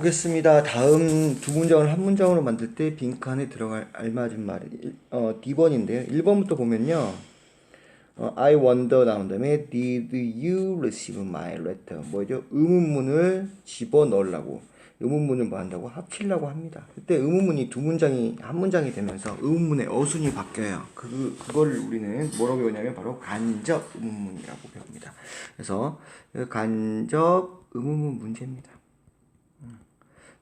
보겠습니다. 다음 두 문장을 한 문장으로 만들 때 빈칸에 들어갈 알맞은 말이 어, D번인데요. 1번부터 보면요. 어, I wonder 나온 다음에 Did you receive my letter? 뭐죠? 의문문을 집어넣으려고 의문문을 뭐 한다고 합치려고 합니다. 그때 의문문이 두 문장이 한 문장이 되면서 의문문의 어순이 바뀌어요. 그 그걸 우리는 뭐라고 배우냐면 바로 간접 의문문이라고 배웁니다. 그래서 그 간접 의문문 문제입니다.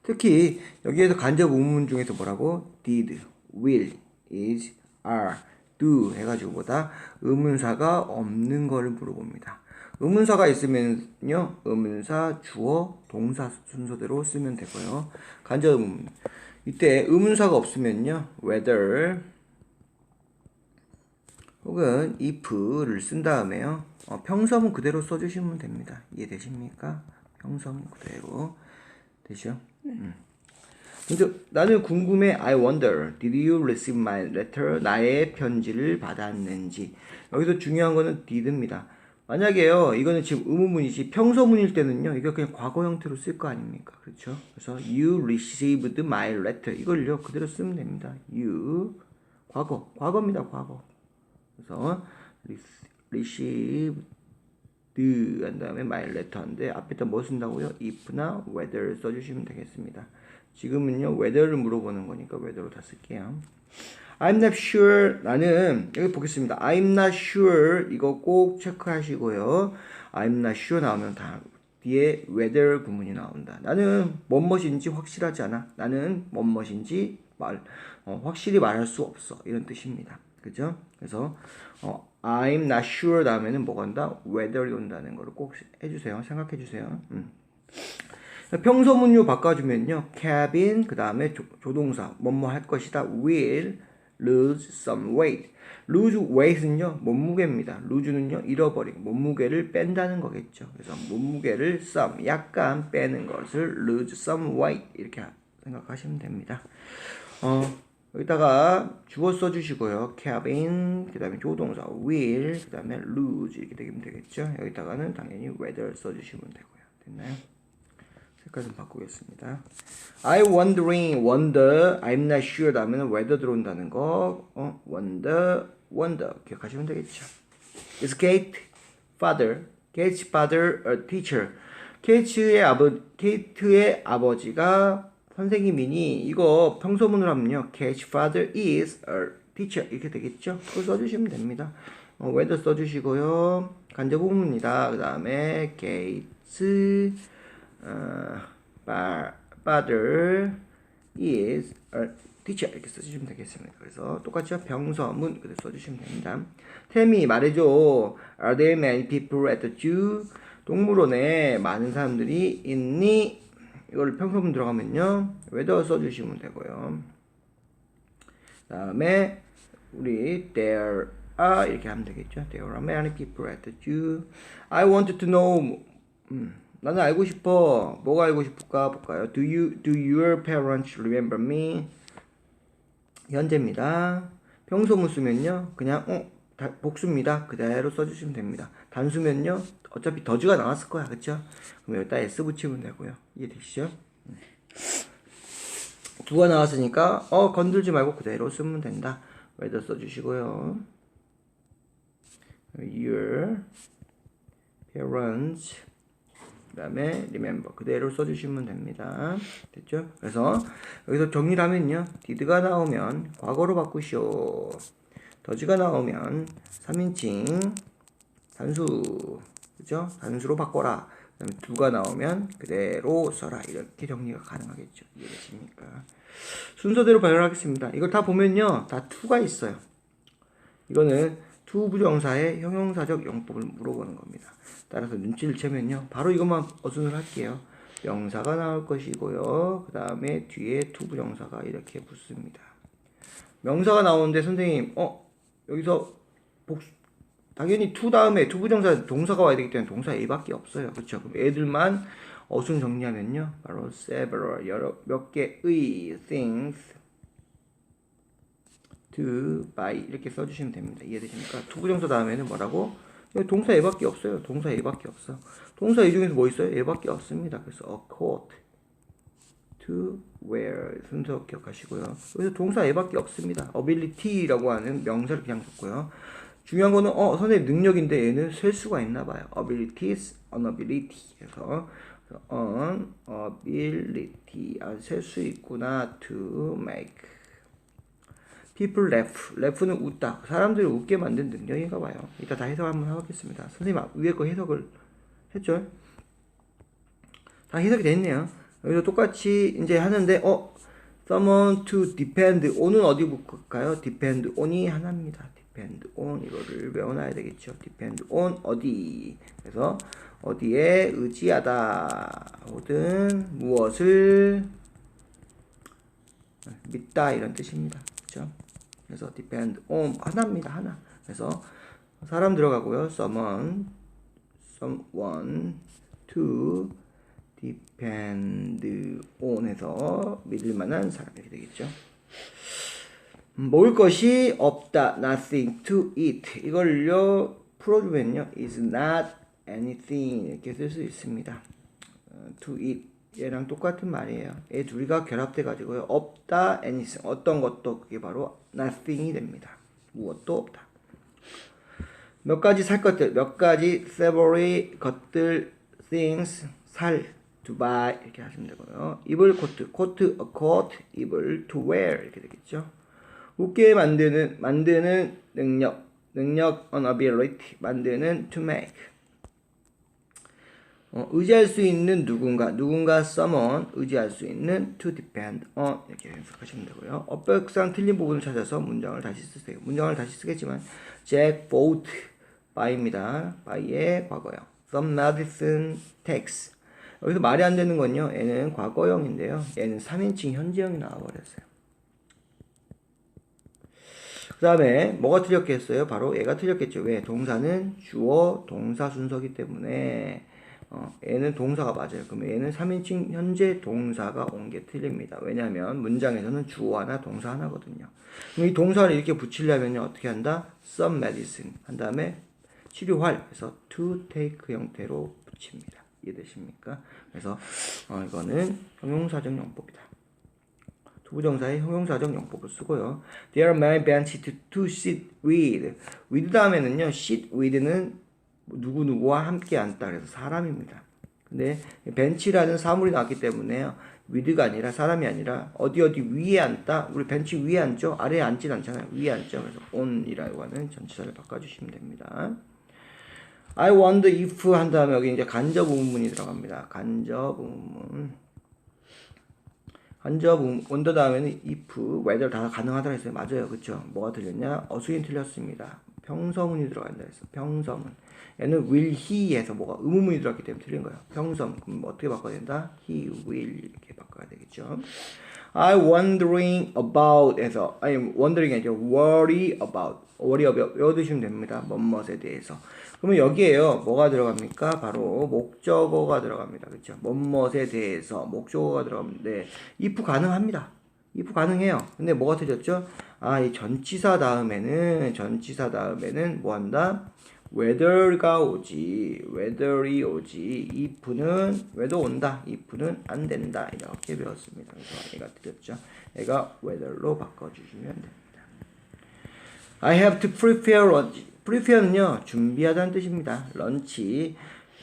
특히 여기에서 간접 의문문 중에서 뭐라고 did, will, is, are, do 해가지고 보다 의문사가 없는 거를 물어봅니다. 의문사가 있으면요 의문사, 주어, 동사 순서대로 쓰면 되고요. 간접 의문문 이때 의문사가 없으면요 whether 혹은 if를 쓴 다음에요 어, 평서문 그대로 써주시면 됩니다. 이해되십니까? 평서문 그대로 되죠? 음. 근데 나는 궁금해. I wonder. Did you receive my letter? 나의 편지를 받았는지. 여기서 중요한 거는 did입니다. 만약에요, 이거는 지금 의문문이지 평소문일 때는요, 이거 그냥 과거 형태로 쓸 거 아닙니까? 그렇죠? 그래서 you received my letter 이걸요 그대로 쓰면 됩니다. you 과거, 과거입니다, 과거. 그래서 receive 한 다음에 my letter인데 앞에다 뭐 쓴다고요? if나 whether 써주시면 되겠습니다. 지금은요 whether를 물어보는 거니까 whether로 다 쓸게요. I'm not sure 나는 여기 보겠습니다. I'm not sure 이거 꼭 체크하시고요. I'm not sure 나오면 다 뒤에 whether 구문이 나온다. 나는 뭔것인지 확실하지 않아. 나는 뭔것인지 말 어, 확실히 말할 수 없어. 이런 뜻입니다. 그죠? 그래서 어, I'm not sure 다음에는 뭐가 온다? whether이 온다는 거를 꼭 해주세요. 생각해 주세요. 음. 평소문요 바꿔주면요. cabin 그 다음에 조동사 뭐뭐 할 것이다. will lose some weight. lose weight은요 몸무게입니다. lose는요 잃어버리고 몸무게를 뺀다는 거겠죠. 그래서 몸무게를 some 약간 빼는 것을 lose some weight 이렇게 생각하시면 됩니다. 어. 여기다가 주어 써주시고요. cabin, 그 다음에 조동사 will, 그 다음에 lose 이렇게 되면 되겠죠. 여기다가는 당연히 whether 써주시면 되고요. 됐나요? 색깔 좀 바꾸겠습니다. I wondering, wonder, I'm not sure 다음에는 whether 들어온다는 거, 어, wonder, wonder 기억하시면 되겠죠. Is Kate father, Kate's father a teacher? 케이츠의 아버, 케이트의 아버지가 선생님이니 이거 평소문으로 하면요. Kate's father is a teacher 이렇게 되겠죠. 그거 써주시면 됩니다. 어, whether 써주시고요. 간접 부분입니다. 그 다음에 Kate's 어, father is a teacher 이렇게 써주시면 되겠습니다. 그래서 똑같죠? 병서문 그대로 써주시면 됩니다. 템이 말해줘. Are there many people at the zoo? 동물원에 많은 사람들이 있니? 이걸 평소문 들어가면요. whether 써주시면 되고요. 다음에 우리 there are 이렇게 하면 되겠죠. There are many people at the zoo. I want to know 음, 나는 알고 싶어. 뭐가 알고 싶을까 볼까요? Do you do your parents remember me? 현재입니다. 평소문 쓰면요. 그냥 어 다, 복수입니다. 그대로 써주시면 됩니다. 단수면요. 어차피 더즈가 나왔을 거야. 그쵸? 그럼 여기다 S 붙이면 되고요. 이해되시죠? 두가 나왔으니까 어 건들지 말고 그대로 쓰면 된다. 왜더 써주시고요. Your parents 그 다음에 remember 그대로 써주시면 됩니다. 됐죠? 그래서 여기서 정리를 하면요. did가 나오면 과거로 바꾸시오. 더지가 나오면 3인칭 단수 그죠? 단수로 바꿔라. 그 다음에 두가 나오면 그대로 써라. 이렇게 정리가 가능하겠죠. 이해되십니까? 순서대로 발언하겠습니다. 이걸 다 보면요. 다 투가 있어요. 이거는 투 부정사의 형용사적 용법을 물어보는 겁니다. 따라서 눈치를 채면요. 바로 이것만 어순을 할게요. 명사가 나올 것이고요. 그 다음에 뒤에 투 부정사가 이렇게 붙습니다. 명사가 나오는데 선생님, 어, 여기서 복수, 당연히 투 다음에 투 부정사 동사가 와야 되기 때문에 동사 A밖에 없어요. 그렇죠? 그럼 애들만 어순 정리하면요. 바로 several, 여러, 몇 개의 things to buy 이렇게 써주시면 됩니다. 이해되십니까? 투 부정사 다음에는 뭐라고? 동사 얘밖에 없어요. 동사 얘밖에 없어. 동사 이 중에서 뭐 있어요? 얘밖에 없습니다. 그래서 a coat, to where 순서 기억하시고요. 여기서 동사 얘밖에 없습니다. ability라고 하는 명사를 그냥 줬고요. 중요한 거는 어 선생님 능력인데 얘는 셀 수가 있나 봐요. abilities, unability 해서 on ability 아 셀 수 있구나 to make people laugh laugh는 웃다 사람들을 웃게 만든 능력인가 봐요. 이따 다 해석 한번 해보겠습니다. 선생님 앞- 위에 거 해석을 했죠? 다 해석이 됐네요. 여기서 똑같이 이제 하는데 어 someone to depend on은 어디 볼까요? depend on이 하나입니다. depend on 이거를 외워놔야 되겠죠. depend on 어디 그래서 어디에 의지하다 혹은 무엇을 믿다 이런 뜻입니다. 그렇죠? 그래서 depend on 하나입니다. 하나. 그래서 사람 들어가고요. someone someone to depend on에서 믿을 만한 사람 이렇게 되겠죠. 음, 먹을 것이 없다. nothing to eat. 이걸요 풀어주면요 is not anything 이렇게 쓸 수 있습니다. 어, to eat 얘랑 똑같은 말이에요. 얘 둘이가 결합돼 가지고요 없다 anything 어떤 것도 그게 바로 nothing이 됩니다. 무엇도 없다. 몇 가지 살 것들, 몇 가지 several 것들, things, 살, to buy 이렇게 하시면 되고요. 입을 코트, 코트, a coat, 입을 to wear 이렇게 되겠죠. 웃게 만드는, 만드는 능력, 능력, an ability, 만드는 to make. 어, 의지할 수 있는 누군가, 누군가 someone, 의지할 수 있는 to depend on 이렇게 해석하시면 되고요. 어법상 틀린 부분을 찾아서 문장을 다시 쓰세요. 문장을 다시 쓰겠지만 Jack bought by입니다. by의 과거형. Some medicine takes. 여기서 말이 안 되는 건요. 얘는 과거형인데요. 얘는 3인칭 현재형이 나와버렸어요. 그 다음에 뭐가 틀렸겠어요? 바로 얘가 틀렸겠죠. 왜? 동사는 주어 동사 순서기 때문에 어, 얘는 동사가 맞아요. 그러면 얘는 3인칭 현재 동사가 온 게 틀립니다. 왜냐하면 문장에서는 주어 하나 동사 하나거든요. 그럼 이 동사를 이렇게 붙이려면 어떻게 한다? some medicine 한 다음에 치료할 그래서 to take 형태로 붙입니다. 이해되십니까? 그래서 어, 이거는 형용사적 용법이다. 투부정사의 형용사적 용법을 쓰고요. There are many benches to, to sit with. with 다음에는요. sit with는 누구누구와 함께 앉다. 그래서 사람입니다. 근데 벤치라는 사물이 나왔기 때문에요. with가 아니라 사람이 아니라 어디 어디 위에 앉다. 우리 벤치 위에 앉죠. 아래에 앉진 않잖아요. 위에 앉죠. 그래서 on이라고 하는 전치사를 바꿔주시면 됩니다. I wonder if 한 다음에 여기 이제 간접 의문문이 들어갑니다. 간접 의문문. 간접 음- 원더 다음에는 if, whether 다 가능하다고 했어요. 맞아요. 그쵸? 뭐가 틀렸냐? 어수긴 틀렸습니다. 평서문이 들어간다 했어. 평서문. 얘는 will he에서 뭐가 의문문이 들어갔기 때문에 틀린 거예요. 평서문. 그럼 뭐 어떻게 바꿔야 된다? he will 바꿔야 되겠죠. I wondering about 에서 아니 wondering이 아니죠. worry about. worry about 외워두시면 됩니다. 뭐뭇에 대해서. 그러면 여기에요. 뭐가 들어갑니까? 바로 목적어가 들어갑니다. 그렇죠? 뭐뭇에 대해서 목적어가 들어가는데 if 가능합니다. if 가능해요. 근데 뭐가 틀렸죠? 아, 이 전치사 다음에는 전치사 다음에는 뭐 한다? Whether가 오지. whether이 오지. if는 whether 온다. if는 안 된다. 이렇게 배웠습니다. 그래서 얘가 틀렸죠. 얘가 whether로 바꿔 주시면 됩니다. I have to prepare lunch. prepare는요 준비하다는 뜻입니다. 런치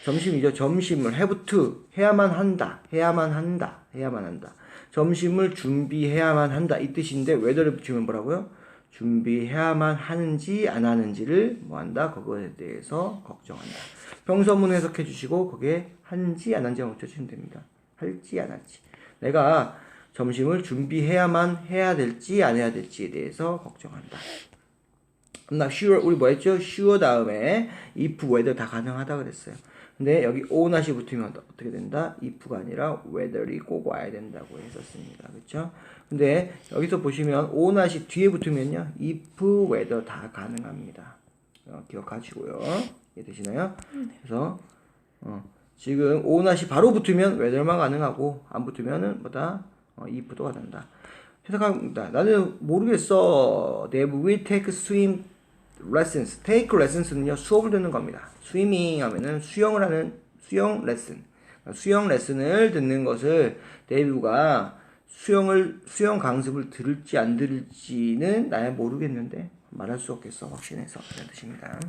점심이죠. 점심을 have to 해야만 한다. 해야만 한다. 해야만 한다. 점심을 준비해야만 한다 이 뜻인데 whether를 붙이면 뭐라고요? 준비해야만 하는지 안 하는지를 뭐 한다 그거에 대해서 걱정한다. 평서문 해석해 주시고 거기에 한지 안 한지 붙여주시면 됩니다. 할지 안 할지. 내가 점심을 준비해야만 해야 될지 안 해야 될지에 대해서 걱정한다. I'm sure. 우리 뭐 했죠? sure 다음에 if, whether 다 가능하다 그랬어요. 근데 여기 not이 붙으면 어떻게 된다? if가 아니라 whether이 꼭 와야 된다고 했었습니다. 그렇죠? 근데 여기서 보시면 not이 뒤에 붙으면요. if, whether 다 가능합니다. 어, 기억하시고요. 이해되시나요? 그래서 어, 지금 not이 바로 붙으면 whether만 가능하고 안 붙으면은 뭐다? 어, if도 가능하다. 해석합니다. 나는 모르겠어. They will take swim lessons. take lessons는요 수업을 듣는 겁니다. 스위밍 하면은 수영을 하는 수영 레슨. 수영 레슨을 듣는 것을 데이브가 수영을 수영 강습을 들을지 안 들을지는 나야 모르겠는데 말할 수 없겠어 확신해서 이런 뜻입니다.